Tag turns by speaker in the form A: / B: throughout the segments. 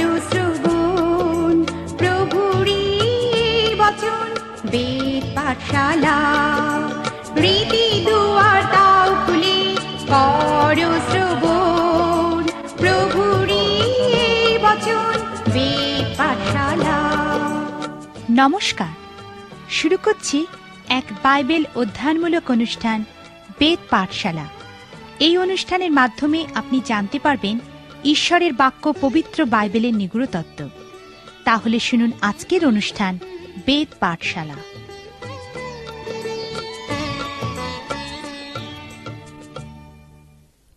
A: শ্রবণ প্রভুরি বচন, বেদ পাঠশালা। রীতি দুয়ার তাও খুলে কর শ্রবণ প্রভুরি বচন, বেদ পাঠশালা।
B: নমস্কার। শুরু করছি এক বাইবেল অধ্যয়নমূলক অনুষ্ঠান, বেদ পাঠশালা। এই অনুষ্ঠানের মাধ্যমে আপনি জানতে পারবেন ঈশ্বরের বাক্য পবিত্র বাইবেলের নিগুড় তত্ত্ব তাহলে শুনুন আজকের অনুষ্ঠান বেদ পাঠশালা।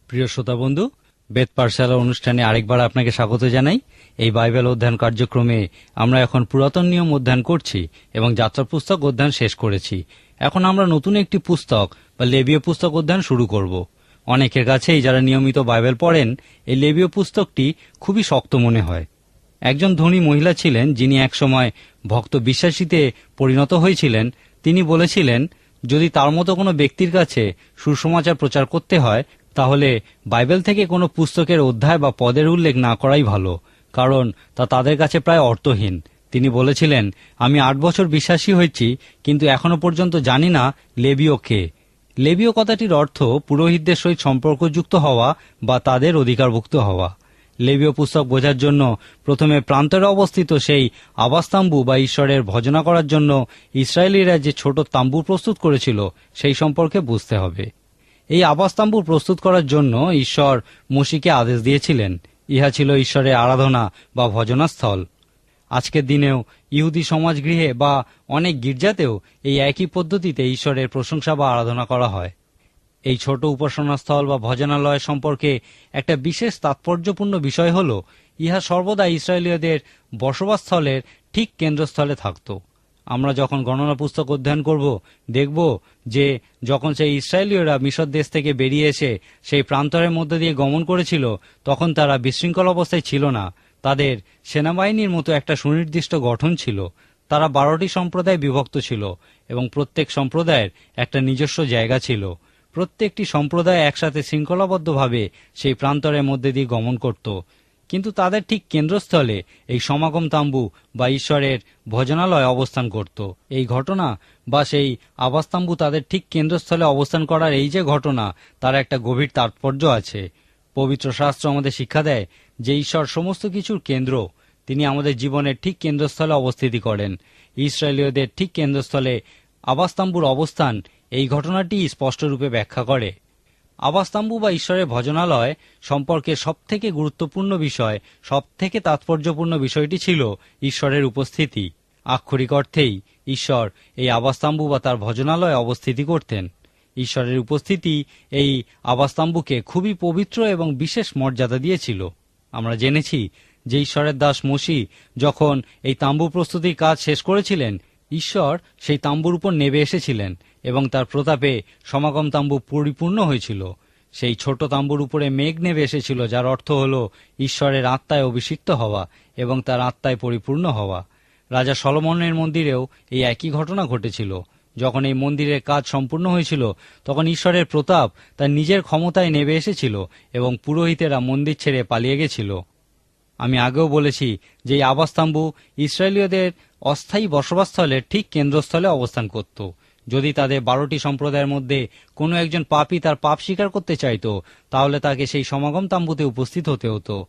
C: প্রিয় শ্রোতা বন্ধু, বেদ পাঠশালা অনুষ্ঠানে আরেকবার আপনাকে স্বাগত জানাই। এই বাইবেল অধ্যয়ন কার্যক্রমে আমরা এখন পুরাতন নিয়ম অধ্যয়ন করছি এবং যাত্রা পুস্তক অধ্যয়ন শেষ করেছি। এখন আমরা নতুন একটি পুস্তক বা লেবীয় পুস্তক অধ্যয়ন শুরু করব। অনেকের কাছেই যারা নিয়মিত বাইবেল পড়েন, এই লেবীয় পুস্তকটি খুবই শক্ত মনে হয়। একজন ধনী মহিলা ছিলেন যিনি একসময় ভক্ত বিশ্বাসীতে পরিণত হয়েছিলেন। তিনি বলেছিলেন, যদি তার মতো কোনো ব্যক্তির কাছে সুসমাচার প্রচার করতে হয়, তাহলে বাইবেল থেকে কোনো পুস্তকের অধ্যায় বা পদের উল্লেখ না করাই ভালো, কারণ তা তাদের কাছে প্রায় অর্থহীন। তিনি বলেছিলেন, আমি আট বছর বিশ্বাসী হয়েছি, কিন্তু এখনও পর্যন্ত জানি না লেবীয় কে। লেবীয় কথাটির অর্থ পুরোহিতদের সহিত সম্পর্কযুক্ত হওয়া বা তাদের অধিকারভুক্ত হওয়া। লেবীয় পুস্তক বোঝার জন্য প্রথমে প্রান্তরে অবস্থিত সেই আবাসতাম্বু বা ঈশ্বরের ভজনা করার জন্য ইসরায়েলিরা যে ছোট তাম্বু প্রস্তুত করেছিল, সেই সম্পর্কে বুঝতে হবে। এই আবাসতাম্বু প্রস্তুত করার জন্য ঈশ্বর মসিকে আদেশ দিয়েছিলেন। ইহা ছিল ঈশ্বরের আরাধনা বা ভজনাস্থল। আজকের দিনেও ইহুদি সমাজগৃহে বা অনেক গির্জাতেও এই একই পদ্ধতিতে ঈশ্বরের প্রশংসা বা আরাধনা করা হয়। এই ছোট উপাসনাস্থল বা ভজনালয় সম্পর্কে একটা বিশেষ তাৎপর্যপূর্ণ বিষয় হল, ইহা সর্বদা ইসরায়েলীয়দের বসবাসস্থলের ঠিক কেন্দ্রস্থলে থাকত। আমরা যখন গণনা পুস্তক অধ্যয়ন করব, দেখব যে যখন সেই ইসরায়েলীয়রা মিশর দেশ থেকে বেরিয়ে এসে সেই প্রান্তরের মধ্যে দিয়ে গমন করেছিল, তখন তারা বিশৃঙ্খল অবস্থায় ছিল না। তাদের সেনাবাহিনীর মতো একটা সুনির্দিষ্ট গঠন ছিল। তারা বারোটি সম্প্রদায় বিভক্ত ছিল এবং প্রত্যেক সম্প্রদায়ের একটা নিজস্ব জায়গা ছিল। প্রত্যেকটি সম্প্রদায় একসাথে শৃঙ্খলাবদ্ধভাবে সেই প্রান্তরের মধ্যে দিয়ে গমন করত। কিন্তু তাদের ঠিক কেন্দ্রস্থলে এই সমাগম তাম্বু বা ঈশ্বরের ভজনালয় অবস্থান করত। এই ঘটনা বা সেই আবাসতাম্বু তাদের ঠিক কেন্দ্রস্থলে অবস্থান করার এই যে ঘটনা, তার একটা গভীর তাৎপর্য আছে। পবিত্র শাস্ত্র আমাদের শিক্ষা দেয় যে ঈশ্বর সমস্ত কিছুর কেন্দ্র। তিনি আমাদের জীবনের ঠিক কেন্দ্রস্থলে অবস্থিতি করেন। ইসরায়েলীয়দের ঠিক কেন্দ্রস্থলে আবাস্তাম্বুর অবস্থান এই ঘটনাটি স্পষ্টরূপে ব্যাখ্যা করে। আবাসতাম্বু বা ঈশ্বরের ভজনালয় সম্পর্কে সবথেকে গুরুত্বপূর্ণ বিষয়, সবথেকে তাৎপর্যপূর্ণ বিষয়টি ছিল ঈশ্বরের উপস্থিতি। আক্ষরিক অর্থেই ঈশ্বর এই আবাসতাম্বু বা তার ভজনালয়ে অবস্থিতি করতেন। ঈশ্বরের উপস্থিতি এই আবাসতাম্বুকে খুবই পবিত্র এবং বিশেষ মর্যাদা দিয়েছিল। আমরা জেনেছি যে ঈশ্বরের দাস মসি যখন এই তাম্বু প্রস্তুতির কাজ শেষ করেছিলেন, ঈশ্বর সেই তাম্বুর উপর নেবে এসেছিলেন এবং তার প্রতাপে সমাগম তাম্বু পরিপূর্ণ হয়েছিল। সেই ছোট তাম্বুর উপরে মেঘ নেবে এসেছিল, যার অর্থ হল ঈশ্বরের আত্মায় অভিষিক্ত হওয়া এবং তার আত্মায় পরিপূর্ণ হওয়া। রাজা সলমনের মন্দিরেও এই একই ঘটনা ঘটেছিল। যখন এই মন্দিরের কাজ সম্পূর্ণ হয়েছিল, তখন ঈশ্বরের প্রতাপ তার নিজের ক্ষমতায় নেবে এসেছিল এবং পুরোহিতেরা মন্দির ছেড়ে পালিয়ে গেছিল। আমি আগেও বলেছি যে এই আবাসতাম্বু ইসরায়েলীয়দের অস্থায়ী বসবাসস্থলের ঠিক কেন্দ্রস্থলে অবস্থান করত। যদি তাদের বারোটি সম্প্রদায়ের মধ্যে কোনো একজন পাপী তার পাপ স্বীকার করতে চাইতো, তাহলে তাকে সেই সমাগম তাম্বুতে উপস্থিত হতে হতো।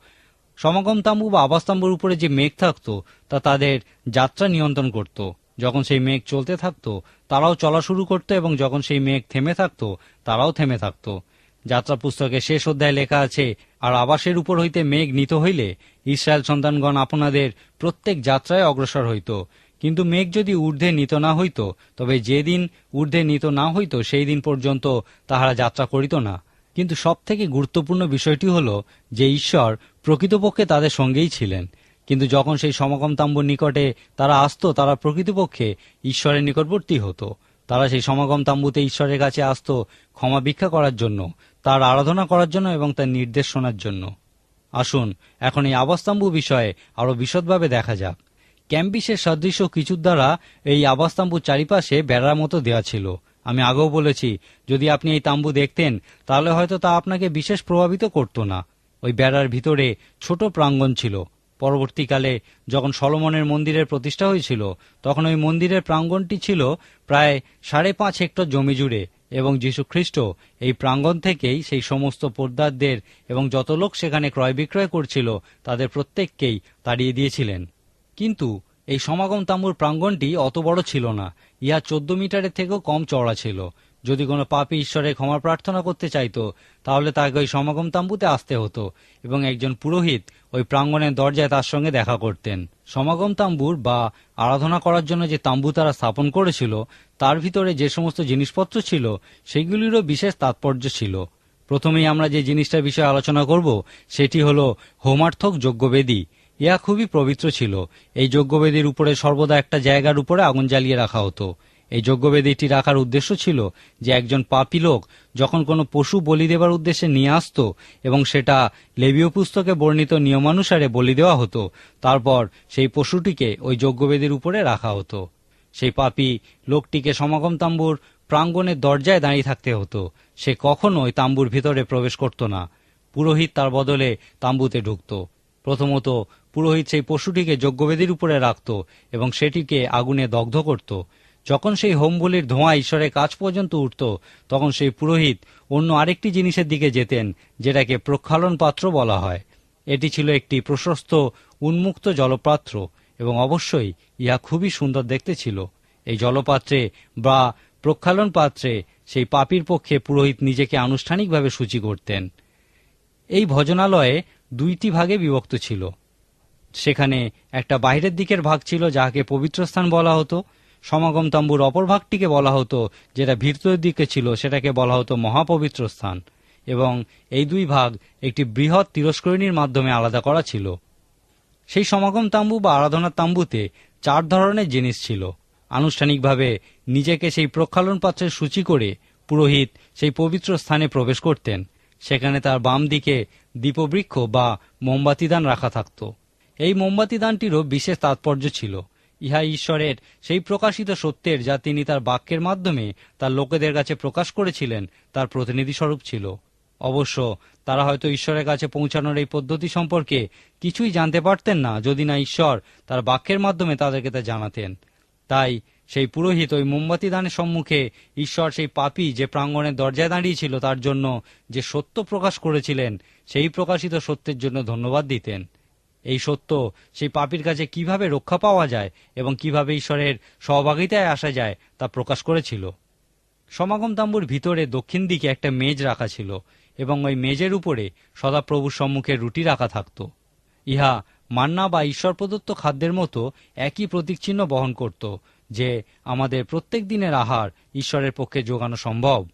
C: সমাগম তাম্বু বা আবাসতাম্বুর উপরে যে মেঘ থাকতো, তা তাদের যাত্রা নিয়ন্ত্রণ করত। যখন সেই মেঘ চলতে থাকতো, তারাও চলা শুরু করত এবং যখন সেই মেঘ থেমে থাকতো, তারাও থেমে থাকতো। যাত্রা পুস্তকে শেষ অধ্যায় লেখা আছে, আর আবাসের উপর হইতে মেঘ নিত হইলে ইসরায়েল সন্তানগণ আপনাদের প্রত্যেক যাত্রায় অগ্রসর হইত। কিন্তু মেঘ যদি ঊর্ধ্বে নিত না হইত, তবে যেদিন ঊর্ধ্বে নিত না হইত, সেই দিন পর্যন্ত তাহারা যাত্রা করিত না। কিন্তু সবথেকে গুরুত্বপূর্ণ বিষয়টি হল যে ঈশ্বর প্রকৃতপক্ষে তাদের সঙ্গেই ছিলেন। কিন্তু যখন সেই সমাগম তাম্বুর নিকটে তারা আসতো, তারা প্রকৃতপক্ষে ঈশ্বরের নিকটবর্তী হতো। তারা সেই সমাগম তাম্বুতে ঈশ্বরের কাছে আসতো ক্ষমা ভিক্ষা করার জন্য, তার আরাধনা করার জন্য এবং তার নির্দেশ শোনার জন্য। আসুন, এখন এই আবাসতাম্বু বিষয়ে আরও বিশদভাবে দেখা যাক। ক্যাম্পিসের সদৃশ কিছুর দ্বারা এই আবাসতাম্বুর চারিপাশে বেড়ার মতো দেওয়া ছিল। আমি আগেও বলেছি, যদি আপনি এই তাম্বু দেখতেন, তাহলে হয়তো তা আপনাকে বিশেষ প্রভাবিত করতো না। ওই বেড়ার ভিতরে ছোট প্রাঙ্গণ ছিল। পরবর্তীকালে যখন সলমনের মন্দিরের প্রতিষ্ঠা হয়েছিল, তখন ওই মন্দিরের প্রাঙ্গণটি ছিল প্রায় সাড়ে পাঁচ হেক্টর জমি জুড়ে এবং খ্রিস্ট এই প্রাঙ্গণ থেকেই সেই সমস্ত পোদ্দারদের এবং যত লোক সেখানে ক্রয় বিক্রয় করছিল, তাদের প্রত্যেককেই তাড়িয়ে দিয়েছিলেন। কিন্তু এই সমাগম তাম্বুর প্রাঙ্গণটি অত বড় ছিল না, ইহা চোদ্দ মিটারের থেকেও কম চওড়া ছিল। যদি কোনো পাপী ঈশ্বরের ক্ষমা প্রার্থনা করতে চাইতো, তাহলে তাকে ওই সমাগম তাম্বুতে আসতে হতো এবং একজন পুরোহিত ওই প্রাঙ্গণের দরজায় তার সঙ্গে দেখা করতেন। সমাগম তাম্বুর বা আরাধনা করার জন্য যে তাম্বু তারা স্থাপন করেছিল, তার ভিতরে যে সমস্ত জিনিসপত্র ছিল, সেগুলিরও বিশেষ তাৎপর্য ছিল। প্রথমেই আমরা যে জিনিসটার বিষয়ে আলোচনা করব, সেটি হল হোমার্থক যজ্ঞবেদী। ইহা খুবই পবিত্র ছিল। এই যজ্ঞবেদীর উপরে সর্বদা একটা জায়গার উপরে আগুন জ্বালিয়ে রাখা হতো। এই যজ্ঞবেদীটি রাখার উদ্দেশ্য ছিল যে একজন পাপী লোক যখন কোনো পশু বলি দেবার উদ্দেশ্যে নিয়ে আসতো এবং সেটা লেবীয় পুস্তকে বর্ণিত নিয়মানুসারে বলি দেওয়া হতো, তারপর সেই পশুটিকে ওই যজ্ঞবেদীর উপরে রাখা হতো। সেই পাপী লোকটিকে সমাগম তাম্বুর প্রাঙ্গণের দরজায় দাঁড়িয়ে থাকতে হতো। সে কখনো ওই তাম্বুর ভিতরে প্রবেশ করত না। পুরোহিত তার বদলে তাম্বুতে ঢুকত। প্রথমত পুরোহিত সেই পশুটিকে যজ্ঞবেদীর উপরে রাখত এবং সেটিকে আগুনে দগ্ধ করত। যখন সেই হোম বলির ধোঁয়া ঈশ্বরের কাছ পর্যন্ত উঠত, তখন সেই পুরোহিত অন্য আরেকটি জিনিসের দিকে যেতেন, যেটাকে প্রক্ষালন পাত্র বলা হয়। এটি ছিল একটি প্রশস্ত, উন্মুক্ত জলপাত্র, এবং অবশ্যই ইহা খুবই সুন্দর দেখতে ছিল। এই জলপাত্রে বা প্রক্ষালন পাত্রে সেই পাপির পক্ষে পুরোহিত নিজেকে আনুষ্ঠানিকভাবে সূচি করতেন। এই ভজনালয়ে দুইটি ভাগে বিভক্ত ছিল। সেখানে একটা বাইরের দিকের ভাগ ছিল যাহাকে পবিত্র স্থান বলা হতো সমাগম তাম্বুর অপর ভাগটিকে বলা হতো, যেটা ভিতরের দিকে ছিল, সেটাকে বলা হতো মহাপবিত্র স্থান। এবং এই দুই ভাগ একটি বৃহৎ তিরস্করণীর মাধ্যমে আলাদা করা ছিল। সেই সমাগম তাম্বু বা আরাধনার তাম্বুতে চার ধরনের জিনিস ছিল। আনুষ্ঠানিকভাবে নিজেকে সেই প্রক্ষালন পাত্রের সূচি করে পুরোহিত সেই পবিত্র স্থানে প্রবেশ করতেন। সেখানে তার বাম দিকে দীপবৃক্ষ বা মোমবাতিদান রাখা থাকত। এই মোমবাতিদানটিরও বিশেষ তাৎপর্য ছিল। ইহা ঈশ্বরের, সেই প্রকাশিত সত্যের যা তিনি তার বাক্যের মাধ্যমে তার লোকেদের কাছে প্রকাশ করেছিলেন, তার প্রতিনিধি স্বরূপ ছিল। অবশ্য তারা হয়তো ঈশ্বরের কাছে পৌঁছানোর এই পদ্ধতি সম্পর্কে কিছুই জানতে পারতেন না, যদি না ঈশ্বর তার বাক্যের মাধ্যমে তাদেরকে তা জানাতেন। তাই সেই পুরোহিত ওই মোমবাতি দানের সম্মুখে ঈশ্বর সেই পাপী যে প্রাঙ্গণের দরজায় দাঁড়িয়েছিল তার জন্য যে সত্য প্রকাশ করেছিলেন, সেই প্রকাশিত সত্যের জন্য ধন্যবাদ দিতেন। এই সত্য, সেই পাপির কাছে কীভাবে রক্ষা পাওয়া যায় এবং কীভাবে ঈশ্বরের সহভাগিতায় আসা যায় তা প্রকাশ করেছিল। সমাগম তাম্বুর ভিতরে দক্ষিণ দিকে একটা মেজ রাখা ছিল এবং ওই মেজের উপরে সদাপ্রভুর সম্মুখে রুটি রাখা থাকত। ইহা মান্না বা ঈশ্বর প্রদত্ত খাদ্যের মতো একই প্রতীকচিহ্ন বহন করত যে আমাদের প্রত্যেক দিনের আহার ঈশ্বরের পক্ষে যোগানো সম্ভব।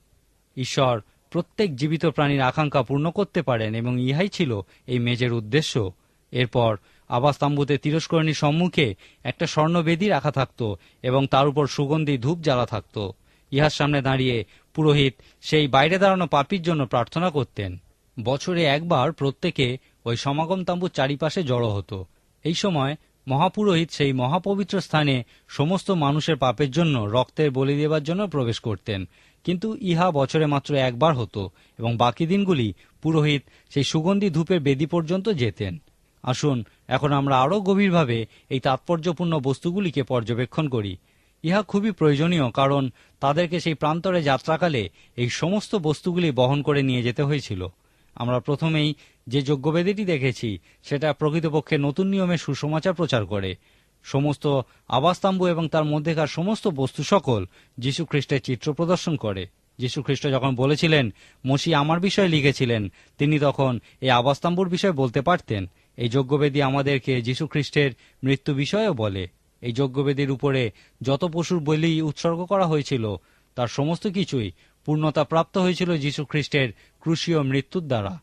C: ঈশ্বর প্রত্যেক জীবিত প্রাণীর আকাঙ্ক্ষা পূর্ণ করতে পারেন এবং ইহাই ছিল এই মেজের উদ্দেশ্য। এরপর আবাসতাম্বুতে তিরস্করণীর সম্মুখে একটা স্বর্ণবেদী রাখা থাকত এবং তার উপর সুগন্ধি ধূপ জ্বালা থাকত। ইহার সামনে দাঁড়িয়ে পুরোহিত সেই বাইরে দাঁড়ানো পাপির জন্য প্রার্থনা করতেন। বছরে একবার প্রত্যেকে ওই সমাগম তাম্বুর চারিপাশে জড়ো হতো। এই সময় মহাপুরোহিত সেই মহাপবিত্র স্থানে সমস্ত মানুষের পাপের জন্য রক্তের বলি দেবার জন্য প্রবেশ করতেন। কিন্তু ইহা বছরে মাত্র একবার হতো এবং বাকি দিনগুলি পুরোহিত সেই সুগন্ধি ধূপের বেদি পর্যন্ত যেতেন। আসুন, এখন আমরা আরও গভীরভাবে এই তাৎপর্যপূর্ণ বস্তুগুলিকে পর্যবেক্ষণ করি। ইহা খুবই প্রয়োজনীয়, কারণ তাদেরকে সেই প্রান্তরে যাত্রাকালে এই সমস্ত বস্তুগুলি বহন করে নিয়ে যেতে হয়েছিল। আমরা প্রথমেই যে যজ্ঞবেদীটি দেখেছি, সেটা প্রকৃতপক্ষে নতুন নিয়মে সুসমাচার প্রচার করে। সমস্ত আবাসতাম্বু এবং তার মধ্যেকার সমস্ত বস্তু সকল যীশু খ্রিস্টের চিত্র প্রদর্শন করে। যীশু খ্রিস্ট যখন বলেছিলেন মসি আমার বিষয়ে লিখেছিলেন তিনি তখন এই আবাসতাম্বুর বিষয়ে বলতে পারতেন। এই যজ্ঞবেদী আমাদেরকে যীশু খ্রিস্টের মৃত্যু বিষয়েও বলে। এই যজ্ঞবেদীর উপরে যত পশুর বলি উৎসর্গ করা হয়েছিল, তার সমস্ত কিছুই পূর্ণতা প্রাপ্ত হয়েছিল যীশু খ্রিস্টের ক্রুশীয় মৃত্যুর দ্বারা।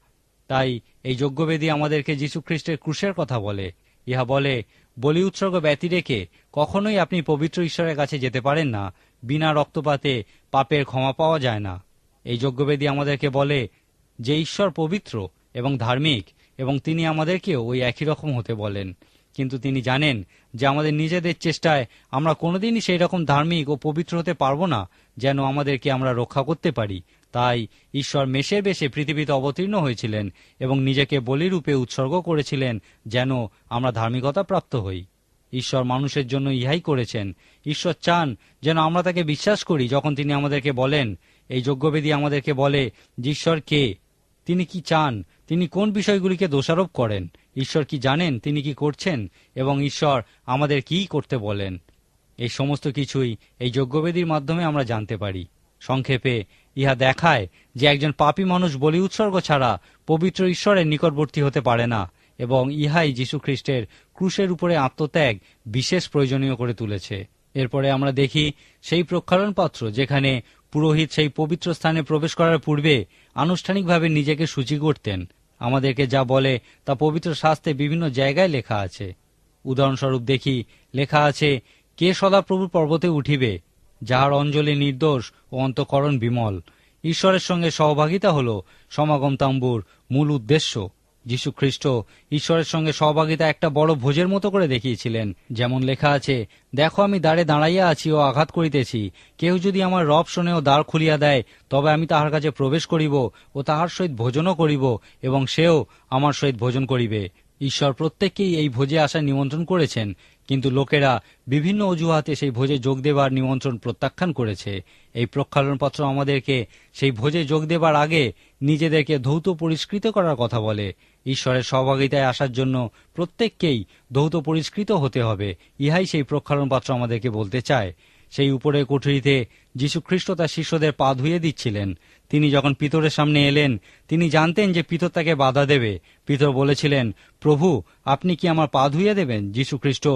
C: তাই এই যজ্ঞবেদী আমাদেরকে যীশু খ্রিস্টের ক্রুশের কথা বলে। ইহা বলে, বলি উৎসর্গ ব্যতি রেখে কখনোই আপনি পবিত্র ঈশ্বরের কাছে যেতে পারেন না, বিনা রক্তপাতে পাপের ক্ষমা পাওয়া যায় না। এই যজ্ঞবেদী আমাদেরকে বলে, যে ঈশ্বর পবিত্র এবং ধার্মিক এবং তিনি আমাদেরকেও ওই একই রকম হতে বলেন। কিন্তু তিনি জানেন যে আমাদের নিজেদের চেষ্টায় আমরা কোনোদিনই সেই রকম ধার্মিক ও পবিত্র হতে পারব না, যেন আমাদেরকে আমরা রক্ষা করতে পারি। তাই ঈশ্বর মেষের বেশে পৃথিবীতে অবতীর্ণ হয়েছিলেন এবং নিজেকে বলিরূপে উৎসর্গ করেছিলেন, যেন আমরা ধার্মিকতা প্রাপ্ত হই। ঈশ্বর মানুষের জন্য ইহাই করেছেন। ঈশ্বর চান যেন আমরা তাকে বিশ্বাস করি, যখন তিনি আমাদেরকে বলেন, এই যজ্ঞবেদী আমাদেরকে বলে যে, ঈশ্বর কে তিনি কি চান? তিনি কোন বিষয়গুলিকে দোষারোপ করেন? ঈশ্বর কি জানেন তিনি কি করছেন? এবং ঈশ্বর আমাদের কি করতে বলেন? এই সমস্ত কিছুই এই যজ্ঞবেদীর মাধ্যমে আমরা জানতে পারি। সংক্ষেপে, ইহা দেখায় যে একজন পাপী মানুষ বলি উৎসর্গ ছাড়া পবিত্র ঈশ্বরের নিকটবর্তী হতে পারে না এবং ইহাই যীশুখ্রিস্টের ক্রুশের উপরে আত্মত্যাগ বিশেষ প্রয়োজনীয় করে তুলেছে। এরপরে আমরা দেখি সেই প্রক্ষালন পাত্র যেখানে পুরোহিত সেই পবিত্র স্থানে প্রবেশ করার পূর্বে আনুষ্ঠানিকভাবে নিজেকে সূচি করতেন। আমাদেরকে যা বলে তা পবিত্র শাস্ত্রে বিভিন্ন জায়গায় লেখা আছে। উদাহরণস্বরূপ দেখি, লেখা আছে, কে সদাপ্রভুর পর্বতে উঠিবে, যাহার অঞ্জলি নির্দোষ ও অন্তকরণ বিমল। ঈশ্বরের সঙ্গে সহভাগিতা হল সমাগম তাম্বুর মূল উদ্দেশ্য। যীশু খ্রিস্ট ঈশ্বরের সঙ্গে সহভাগিতা একটা বড় ভোজের মতো করে দেখিয়েছিলেন। যেমন লেখা আছে, দেখো আমি দ্বারে দাঁড়াইয়া আছি ও আঘাত করিতেছি। কেউ যদি আমার রব শোনে ও দ্বার খুলিয়া দেয়, তবে আমি তাহার কাছে প্রবেশ করিব ও তাহার সহিত ভোজনও করিব এবং সেও আমার সহিত ভোজন করিবে। ঈশ্বর প্রত্যেককেই এই ভোজে আসার নিমন্ত্রণ করেছেন। কিন্তু লোকেরা বিভিন্ন অজুহাতে সেই ভোজে যোগ দেবার নিমন্ত্রণ প্রত্যাখ্যান করেছে। এই প্রক্ষালনপত্র আমাদেরকে সেই ভোজে যোগ দেবার আগে নিজেদেরকে ধৌত পরিষ্কৃত করার কথা বলে। ঈশ্বরের সহভাগিতায় আসার জন্য প্রত্যেককেই ধৌত পরিষ্কৃত হতে হবে। ইহাই সেই প্রক্ষালনপত্র আমাদেরকে বলতে চায়। সেই উপরের কুঠুরিতে যীশুখ্রিস্ট তার শিষ্যদের পা ধুয়ে দিচ্ছিলেন। তিনি যখন পিতরের সামনে এলেন, তিনি জানতেন যে পিতর তাকে বাধা দেবে। পিতর বলেছিলেন, প্রভু, আপনি কি আমার পা ধুয়ে দেবেন? যীশুখ্রিস্ট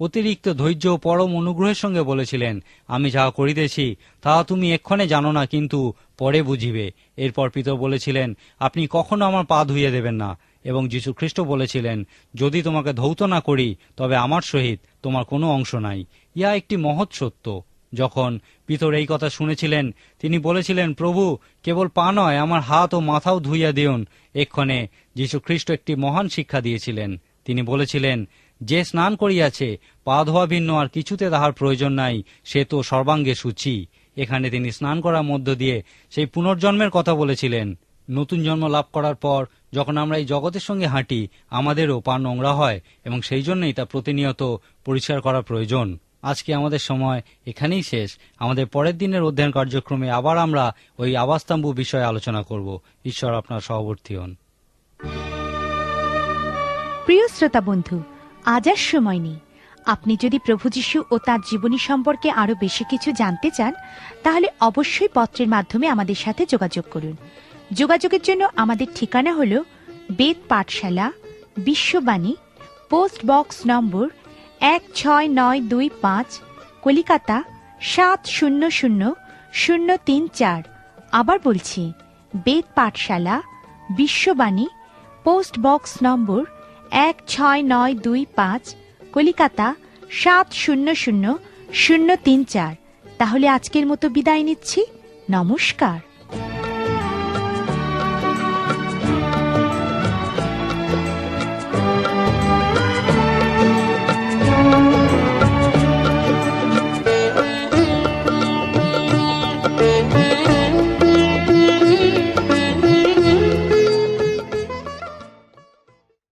C: অতিরিক্ত ধৈর্য ও পরম অনুগ্রহের সঙ্গে বলেছিলেন, আমি যাহা করিতেছি তাহা তুমি এক্ষণে জানো না, কিন্তু পরে বুঝিবে। এরপর পিতর বলেছিলেন, আপনি কখনো আমার পা ধুইয়ে দেবেন না। এবং যীশু খ্রিস্ট বলেছিলেন, যদি তোমাকে ধৌত না করি, তবে আমার সহিত তোমার কোনো অংশ নাই। ইহা একটি মহৎ সত্য। যখন পিতর এই কথা শুনেছিলেন, তিনি বলেছিলেন, প্রভু, কেবল পা নয়, আমার হাত ও মাথাও ধুইয়া দিউন। এক্ষণে যীশু খ্রিস্ট একটি মহান শিক্ষা দিয়েছিলেন। তিনি বলেছিলেন, যে স্নান করিয়াছে, পা ধোয়া ভিন্ন, আর কিছুতে তাহার প্রয়োজন নাই, সে তো সর্বাঙ্গে সূচি। এখানে তিনি স্নান করার মধ্য দিয়ে সেই পুনর্জন্মের কথা বলেছিলেন। নতুন জন্ম লাভ করার পর যখন আমরা এই জগতের সঙ্গে হাঁটি, আমাদেরও পা নোংরা হয় এবং সেই জন্যই তা প্রতিনিয়ত পরিষ্কার করা প্রয়োজন। আজকে আমাদের সময় এখানেই শেষ? আমাদের পরের দিনের অধ্যয়ন কার্যক্রমে আবার আমরা ওই আবাস্তাম্বু বিষয়ে আলোচনা করব। ঈশ্বর আপনার সহবর্তী হন।
B: প্রিয় শ্রোতা বন্ধু, আজ আর সময় নেই। আপনি যদি প্রভু যীশু ও তার জীবনী সম্পর্কে আরও বেশি কিছু জানতে চান, তাহলে অবশ্যই পত্রের মাধ্যমে আমাদের সাথে যোগাযোগ করুন। যোগাযোগের জন্য আমাদের ঠিকানা হল বেদ পাঠশালা, বিশ্ববাণী, পোস্ট বক্স নম্বর এক ছয় নয় দুই পাঁচ, কলিকাতা সাত শূন্য শূন্য শূন্য তিন চার। আবার বলছি, বেদ পাঠশালা, বিশ্ববাণী, পোস্ট বক্স নম্বর এক ছয় নয় দুই পাঁচ, কলিকাতা সাত শূন্য শূন্য শূন্য তিন চার। তাহলে আজকের মতো বিদায় নিচ্ছি। নমস্কার।